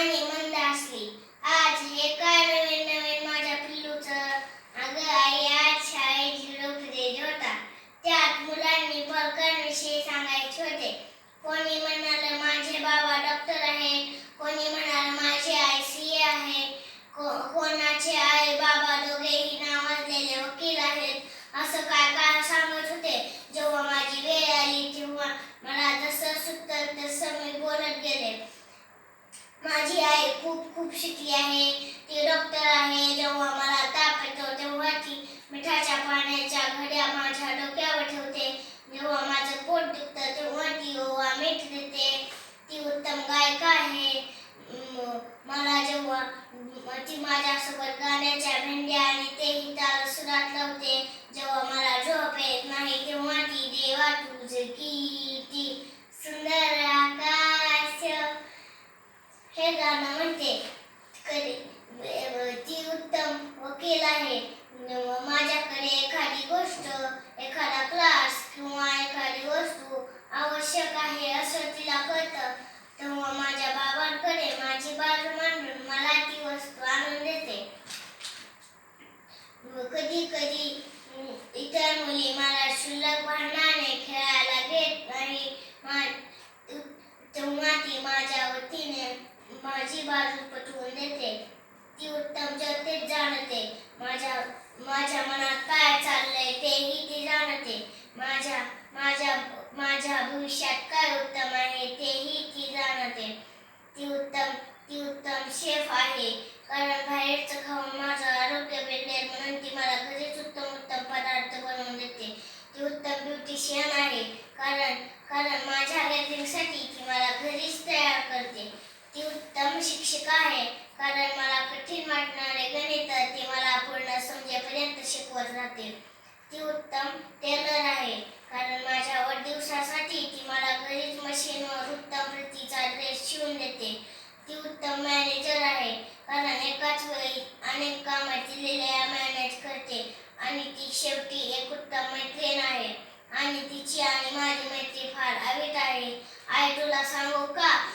आणि मंद असली. आज हे काय नवीन नवीन माझ्या पिल्लूचं. अगं आई आज शाळेत झिरो पिरियड होता. त्यात मुलांनी पालकांविषयी सांगायचे होते. कोणी म्हणाल माझे बाबा डॉक्टर आहेत. कोणी म्हणाल माझी आई सी ए आहे को- कोणाचे आई बाबा दोघेही नावाजलेले वकील आहेत असं काय काय सांगत होते जेव्हा माझी वेळ आली तेव्हा मला जसं सुचतं तसं मी बोलत गेले माझी आई खूप खूप शिकली आहे. ती डॉक्टर आहे. जेव्हा मला ताप येतो तेव्हा ती मिठाच्या पाण्याच्या घड्या माझ्या डोक्यावर ठेवते. जेव्हा माझं पोट दुखतं तेव्हा ती ओवा मीठ देते. ती उत्तम गायिका आहे. मला जेव्हा ती माझ्यासोबत गाण्याच्या भेंड्या आणि तेही ताल सुरात लावते जेव्हा मला झोप येत नाही हे गाणं म्हणते ती माझ्या माझ्या माझ्या भविष्यात काय उत्तम आहे तेही ती जाणते. ती उत्तम ती उत्तम शेफ आहे. कारण बाहेरचं खाऊन माझं आरोग्य बिघडेल म्हणून ती मला घरीच उत्तम उत्तम पदार्थ बनवून देते. ती उत्तम ब्युटिशियन आहे. कारण कारण माझ्या गॅदरिंगसाठी ती मला घरीच तयार करते. ती उत्तम शिक्षिका आहे. कारण मला कठीण वाटणारे गणित ते मला पूर्ण समजेपर्यंत शिकवत राहते. ती उत्तम टेलर आहे. कारण माझ्या वाढदिवसासाठी ती मला घरीच मशीनवर उत्तम प्रतीचा ड्रेस शिवून देते. ती उत्तम मॅनेजर आहे. कारण एकाच वेळी अनेक कामाची दिलेल्या मॅनेज करते. आणि ती शेवटी एक उत्तम मैत्रीण आहे. आणि तिची आणि माझी मैत्री फार अवीट आहे. आई तुला सांगू का?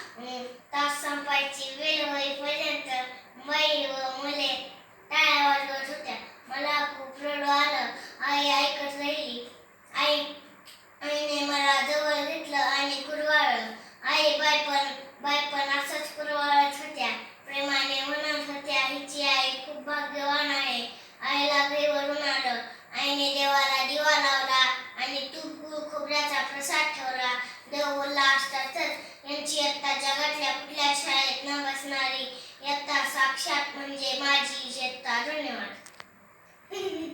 साक्षात म्हणजे माझी इयत्ता धन्यवाद.